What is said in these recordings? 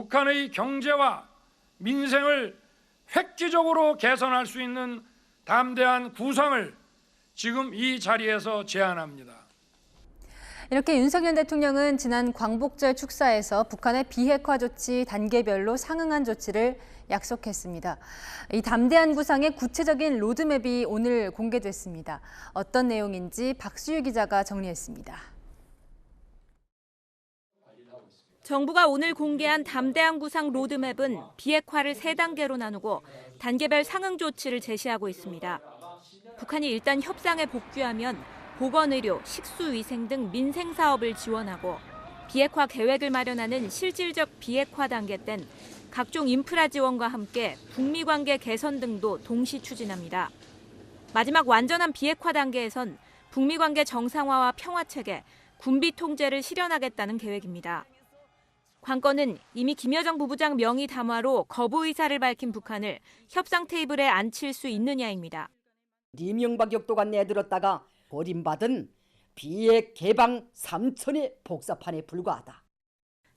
북한의 경제와 민생을 획기적으로 개선할 수 있는 담대한 구상을 지금 이 자리에서 제안합니다. 이렇게 윤석열 대통령은 지난 광복절 축사에서 북한의 비핵화 조치 단계별로 상응한 조치를 약속했습니다. 이 담대한 구상의 구체적인 로드맵이 오늘 공개됐습니다. 어떤 내용인지 박수유 기자가 정리했습니다. 정부가 오늘 공개한 담대한 구상 로드맵은 비핵화를 세 단계로 나누고 단계별 상응 조치를 제시하고 있습니다. 북한이 일단 협상에 복귀하면 보건의료, 식수위생 등 민생 사업을 지원하고 비핵화 계획을 마련하는 실질적 비핵화 단계 땐 각종 인프라 지원과 함께 북미 관계 개선 등도 동시 추진합니다. 마지막 완전한 비핵화 단계에선 북미 관계 정상화와 평화 체계, 군비 통제를 실현하겠다는 계획입니다. 관건은 이미 김여정 부부장 명의 담화로 거부 의사를 밝힌 북한을 협상 테이블에 앉힐 수 있느냐입니다. 이명박 역도가 내들었다가 버림받은 비핵 개방 삼천의 복사판에 불과하다.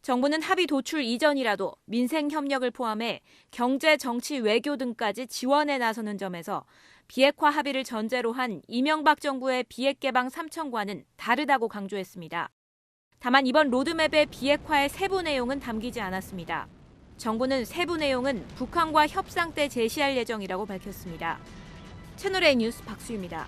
정부는 합의 도출 이전이라도 민생 협력을 포함해 경제, 정치, 외교 등까지 지원에 나서는 점에서 비핵화 합의를 전제로 한 이명박 정부의 비핵 개방 삼천과는 다르다고 강조했습니다. 다만 이번 로드맵의 비핵화의 세부 내용은 담기지 않았습니다. 정부는 세부 내용은 북한과 협상 때 제시할 예정이라고 밝혔습니다. 채널A 뉴스 박수입니다.